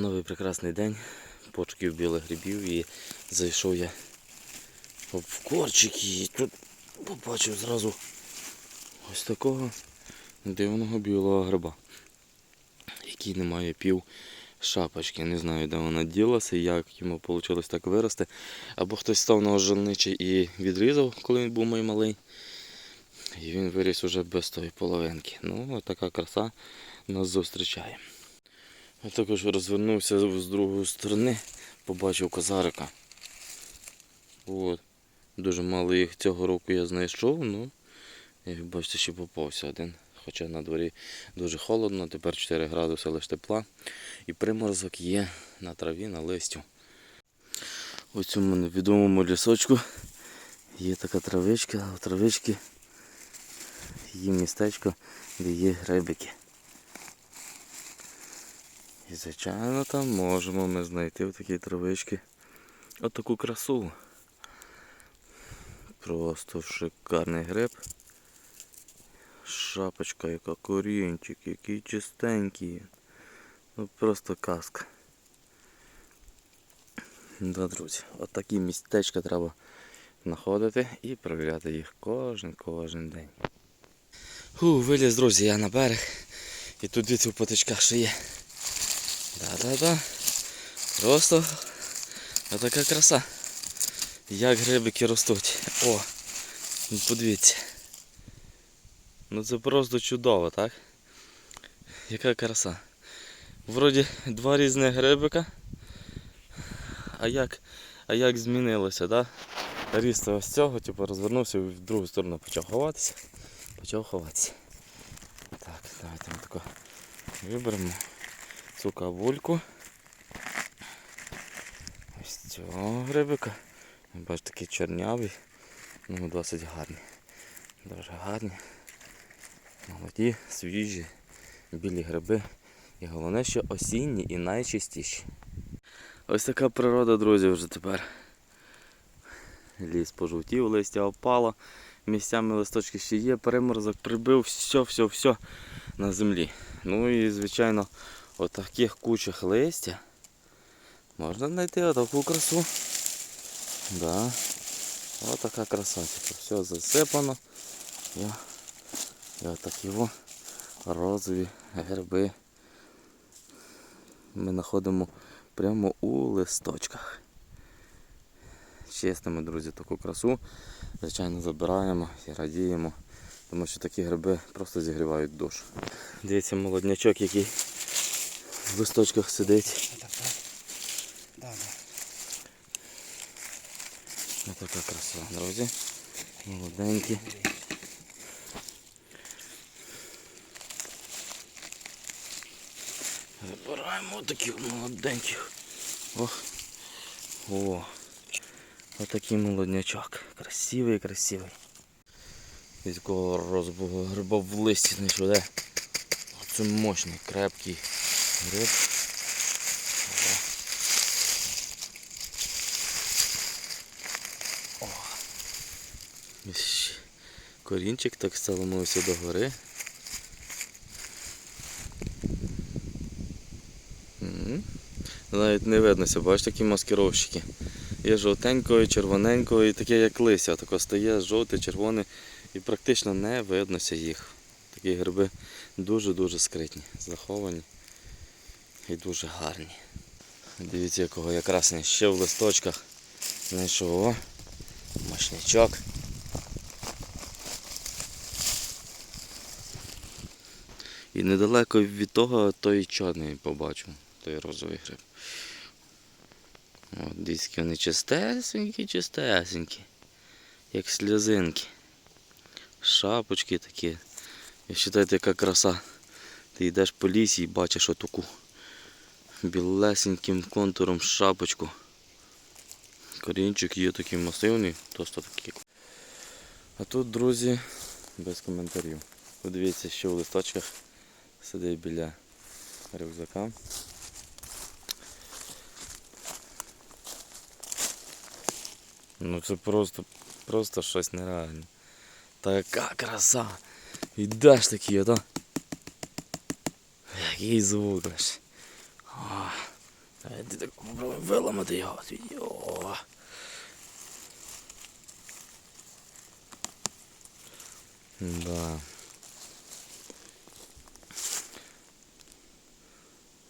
Новий прекрасний день, почків білих грибів і зайшов я в корчик і тут побачив зразу ось такого дивного білого гриба, який не має пів шапочки. Не знаю, де вона ділася, як йому вийшло так вирости. Або хтось став на ожелничий і відрізав, коли він був мій малий. І він виріс уже без тої половинки. Ну, така краса нас зустрічає. Я також розвернувся з другої сторони, побачив козарика. От. Дуже мало їх цього року я знайшов, ну, як бачите, ще попався один. Хоча на дворі дуже холодно, тепер 4 градуси лише тепла. І приморозок є на траві, на листю. У цьому невідомому лісочку є така травичка, а в травички є містечко, де є грибики. І звичайно там можемо ми знайти в такій травичці отаку красу. Просто шикарний гриб. Шапочка, яка корінчик, який чистенький. Ну просто казка. Да, друзі, отакі містечка треба знаходити і перевіряти їх кожен кожен день. Ху, виліз, друзі, я на берег. І тут дивіться в потичках ще є. Да-да-да. Просто отака краса. Як грибики ростуть. О! Подивіться. Ну це просто чудово, так? Яка краса. Вроді два різних грибика. А як, а як змінилося, так? Ріст ось цього, типу, розвернувся і в другу сторону почав ховатися. Почав ховатися. Так, давайте ми тако виберемо цю кавульку. Ось цього грибика. Бачите, такий чорнявий, ну досить гарний. Дуже гарні. Молоді, свіжі, білі гриби. І головне, що осінні і найчистіші. Ось така природа, друзі, вже тепер. Ліс пожовтів, листя опало, місцями листочки ще є, переморозок прибив, все, все, все на землі. Ну і звичайно, от таких кучах листя можна знайти отаку красу. Да. Ось така краса, типу, все засипано. І, і отакі о розові гриби ми знаходимо прямо у листочках. Чистимо, друзі, таку красу. Звичайно, забираємо і радіємо, тому що такі гриби просто зігрівають душу. Дивіться, молоднячок, який в листочках сидить. Ось така краса, друзі. Молоденькі. Забираємо таких молоденьких. Ох. О. Отакий молоднячок. Красивий, красивий. Від такого розбого гриба в листі знайшов, де? Оце мощний, крепкий О. Корінчик так сталамився до гори. Навіть не виднося, бачиш такі маскировщики. Є жовтенького, червоненького і таке як лися. Тако стає жовте, червоне і практично не виднося їх. Такі гриби дуже-дуже скритні, заховані і дуже гарні. Дивіться, якого якраз не ще в листочках знайшов. О, мощнячок. І недалеко від того той чорний побачив, той розовий гриб. От, диски вони чистесенькі, чистесенькі, як сльозинки. Шапочки такі. І вважайте, яка краса. Ти йдеш по лісі і бачиш отаку білесеньким контуром шапочку. Корінчик є такий масивний, просто такий. А тут, друзі, без коментарів. Подивіться, що в листочках сидить біля рюкзака. Ну це просто, просто щось нереальне. Така краса. Ідеш такий, ото. Який звук аж. О, Ти так попробуй виламати його. Йо. Да.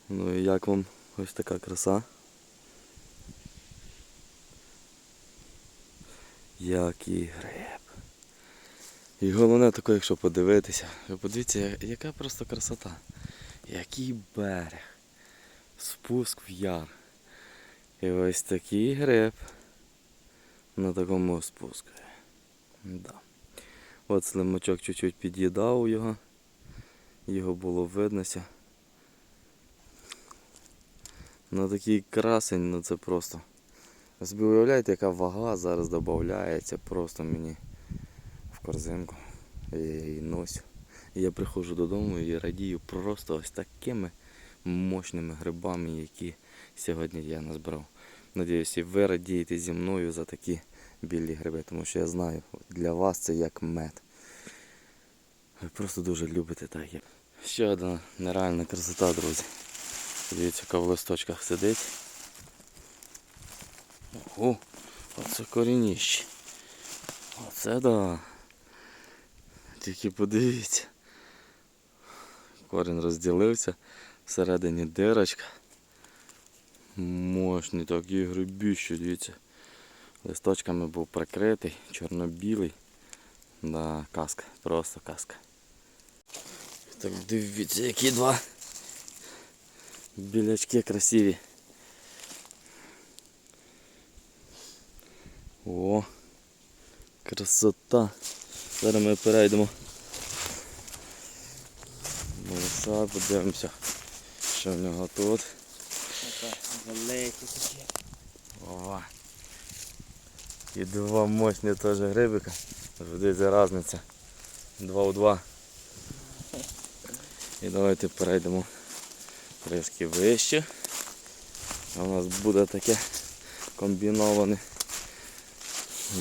Ну і як вам ось така краса? Який гриб. І головне таке, якщо подивитися, ви подивіться, яка просто красота. Який берег. Спуск в яр. І ось такий гриб на такому спуску. Да. От слимачок чуть-чуть під'їдав його. Його було виднося. Ну такий красень, ну це просто. Ви уявляєте, яка вага зараз додається просто мені в корзинку. Я її носю. Я приходжу додому і радію просто ось такими мощними грибами, які сьогодні я назбирав. Надіюсь, і ви радієте зі мною за такі білі гриби, тому що я знаю, для вас це як мед. Ви просто дуже любите так. Ще одна нереальна красота, друзі. Дивіться, яка в листочках сидить. Ого, оце корініще. Оце да. Тільки подивіться. Корінь розділився, всередині дирочка. Мощний такий грибіще, дивіться. Листочками був прикритий, чорно-білий. Да, казка, просто казка. Так дивіться, які два білячки красиві. О, красота. Зараз ми перейдемо. Малыша, подивимося, що в нього тут. Великі такі. О. І два мощні теж грибика. Дивіться різниця. Два у два. І давайте перейдемо трішки вище. У нас буде таке комбіноване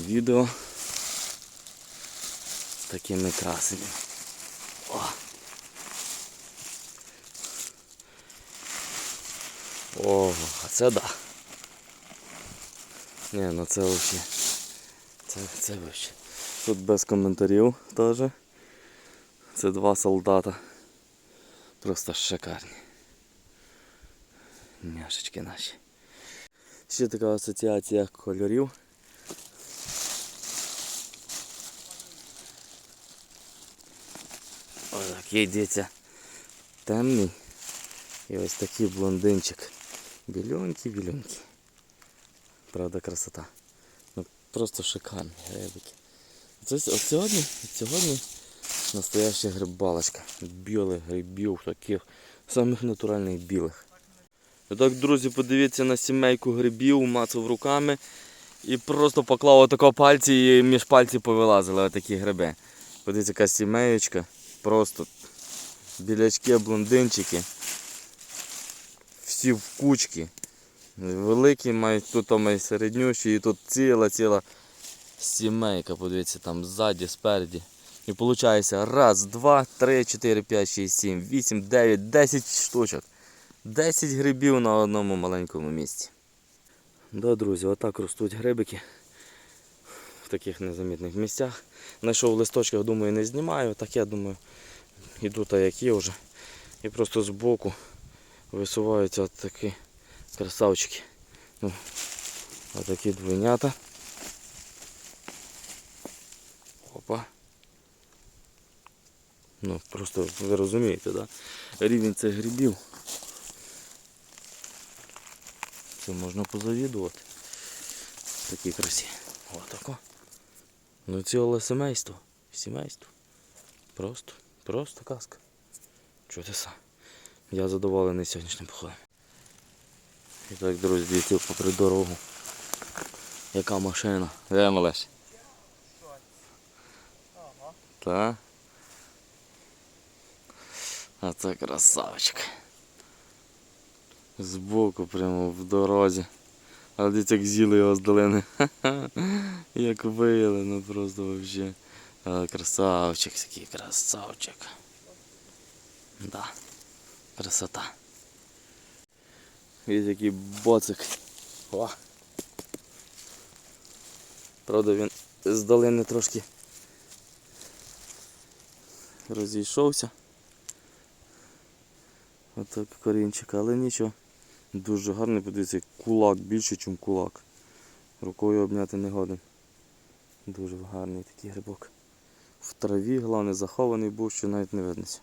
відео з такими красами. А це да. Ні, ну це взагалі. Це, це вообще. Тут без коментарів теж. Це два солдата. Просто шикарні. Няшечки наші. Ще така асоціація кольорів. Ось такий дивіться темний. І ось такий блондинчик. Біленький. Правда, красота. Ну, просто шикарні грибики. От сьогодні, сьогодні настояща грибалочка. Білих грибів, таких самих натуральних білих. І так, друзі, подивіться на сімейку грибів, мацав руками і просто поклав отако пальці і між пальців повилазили отакі гриби. Подивіться, яка сімеєчка. Просто білячки, блондинчики. Всі в кучки. Великі мають тут і середнющі, і тут ціла ціла сімейка, подивіться, там ззаді, спереді. І виходить раз, два, три, чотири, п'ять, шість, сім, вісім, дев'ять, десять штучок. Десять грибів на одному маленькому місці. Да, друзі, отак ростуть грибики в таких незамітних місцях. Знайшов в листочках, думаю, не знімаю. Так я думаю, іду так як є вже. І просто збоку висуваються от такі красавчики. Ну, отакі двойнята. Опа. Ну, просто ви розумієте, да? Рівень цих грибів. Це можна позавідувати. Такі красі. Отако. Ну ціле сімейство. Сімейство. Просто, просто казка. Чудеса. Я задоволений сьогоднішнім походом. І так, друзі, дивіться попри дорогу. Яка машина? Де малеш? Ага. Та? А це красавчик. Збоку прямо в дорозі. А дивіться, як з'їли його з долини. Як виїли, ну просто вообще. Красавчик, такий красавчик. Да. Красота. Ось який боцик. О. Правда він з долини трошки розійшовся. Отак корінчик, але нічого. Дуже гарний, подивіться, кулак більше, ніж кулак. Рукою обняти не годен. Дуже гарний такий грибок. В траві, головне, захований був, що навіть не виднося.